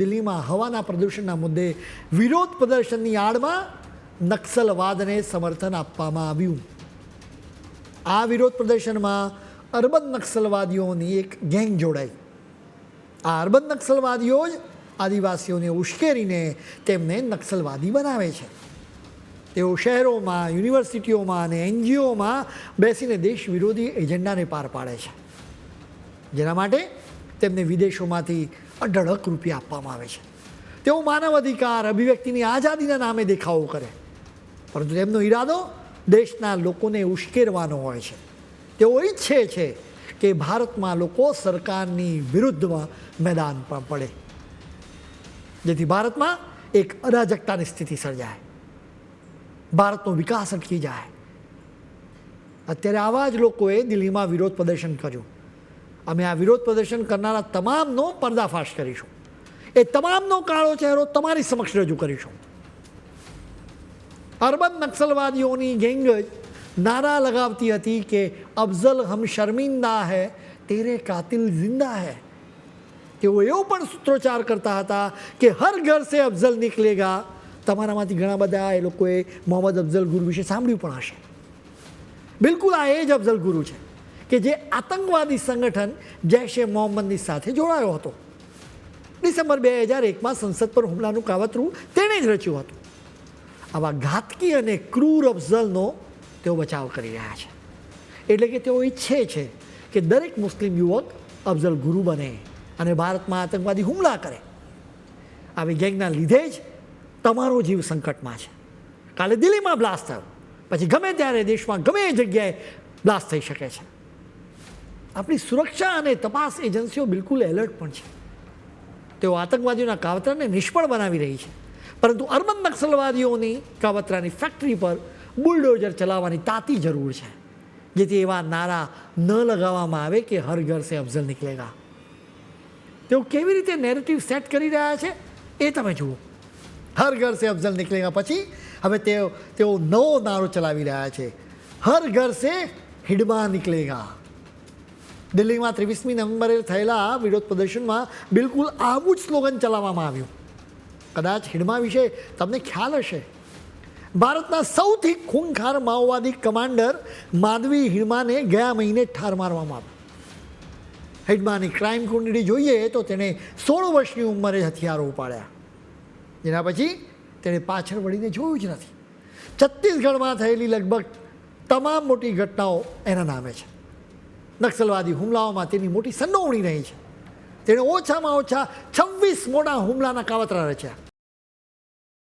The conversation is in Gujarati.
દિલ્હીમાં હવાના પ્રદૂષણના મુદ્દે વિરોધ પ્રદર્શનની આડમાં નક્સલવાદને સમર્થન આપવામાં આવ્યું. આ વિરોધ પ્રદર્શનમાં અર્બન નક્સલવાદીઓની એક ગેંગ જોડાઈ. આ અર્બન નક્સલવાદીઓ જ આદિવાસીઓને ઉશ્કેરીને તેમને નક્સલવાદી બનાવે છે. તેઓ શહેરોમાં, યુનિવર્સિટીઓમાં અને એનજીઓમાં બેસીને દેશ વિરોધી એજન્ડાને પાર પાડે છે. જેના માટે તેમને વિદેશોમાંથી અઢળક રૂપિયા આપવામાં આવે છે. તેઓ માનવ અધિકાર અભિવ્યક્તિની આઝાદીના નામે દેખાવો કરે. પરંતુ તેમનો ઈરાદો દેશના લોકોને ઉશ્કેરવાનો હોય છે. તેઓ ઈચ્છે છે કે ભારતમાં લોકો સરકારની વિરુદ્ધમાં મેદાન પણ પડે. જેથી ભારતમાં એક અરાજકતાની સ્થિતિ સર્જાય. ભારતનો વિકાસ અટકી જાય. અત્યારે આવા જ લોકોએ દિલ્હીમાં વિરોધ પ્રદર્શન કર્યું. અમે આ વિરોધ પ્રદર્શન કરનારા તમામનો પર્દાફાશ કરીશું. એ તમામનો કાળો ચહેરો તમારી સમક્ષ રજૂ કરીશું. અર્બન નક્સલવાદીઓની ગેંગ જ નારા લગાવતી હતી કે અફઝલ હમ શર્મિંદા હૈ, તેરે કાતિલ જિંદા હૈ. તેઓ એવો પણ સૂત્રોચ્ચાર કરતા હતા કે હર ઘર સે અફઝલ નીકળેગા તમારામાંથી ઘણા બધા એ લોકોએ મોહમ્મદ અફઝલ ગુરુ વિશે સાંભળ્યું પણ હશે. બિલકુલ આ એ જ અફઝલ ગુરુ છે. કે જે આતંકવાદી સંગઠન જૈશ એ મોહમ્મદની સાથે જોડાયો હતો. ડિસેમ્બર બે હજાર એકમાં સંસદ પર હુમલાનું કાવતરું તેણે જ રચ્યું હતું. આવા ઘાતકી અને ક્રૂર અફઝલનો તેઓ બચાવ કરી રહ્યા છે. એટલે કે તેઓ ઈચ્છે છે કે દરેક મુસ્લિમ યુવક અફઝલ ગુરુ બને અને ભારતમાં આતંકવાદી હુમલા કરે. આવી ગેંગના લીધે જ તમારો જીવ સંકટમાં છે. કાલે દિલ્હીમાં બ્લાસ્ટ થયો. પછી ગમે ત્યારે દેશમાં ગમે એ જગ્યાએ બ્લાસ્ટ થઈ શકે છે. આપણી સુરક્ષા અને તપાસ એજન્સીઓ બિલકુલ એલર્ટ પણ છે. તેઓ આતંકવાદીઓના કાવતરાને નિષ્ફળ બનાવી રહી છે. પરંતુ અર્બન નક્સલવાદીઓની કાવતરાની ફેક્ટરી પર બુલડોઝર ચલાવવાની તાતી જરૂર છે. જેથી એવા નારા ન લગાવવામાં આવે કે હર ઘર સે અફઝલ નીકળેગા. તેઓ કેવી રીતે નેરેટિવ સેટ કરી રહ્યા છે એ તમે જુઓ. હર ઘર સે અફઝલ નીકળેગા પછી હવે તેઓ તેઓ નવો નારો ચલાવી રહ્યા છે. હર ઘર સે હિડમાં નીકળેગા. દિલ્હીમાં ત્રેવીસમી નવેમ્બરે થયેલા વિરોધ પ્રદર્શનમાં બિલકુલ આવું જ સ્લોગન ચલાવવામાં આવ્યું. કદાચ હિડમા વિશે તમને ખ્યાલ હશે. ભારતના સૌથી ખૂંખાર માઓવાદી કમાન્ડર માધવી હિડમાને ગયા મહિને ઠાર મારવામાં આવ્યો. હિડમાની ક્રાઇમ કુંડળી જોઈએ તો તેણે સોળ વર્ષની ઉંમરે હથિયારો ઉપાડ્યા. જેના પછી તેણે પાછળ વળીને જોયું જ નથી. છત્તીસગઢમાં થયેલી લગભગ તમામ મોટી ઘટનાઓ એના નામે છે. નક્સલવાદી હુમલાઓમાં તેની મોટી સંડોવણી રહી છે. તેણે ઓછામાં ઓછા છવ્વીસ મોટા હુમલાના કાવતરા રચ્યા.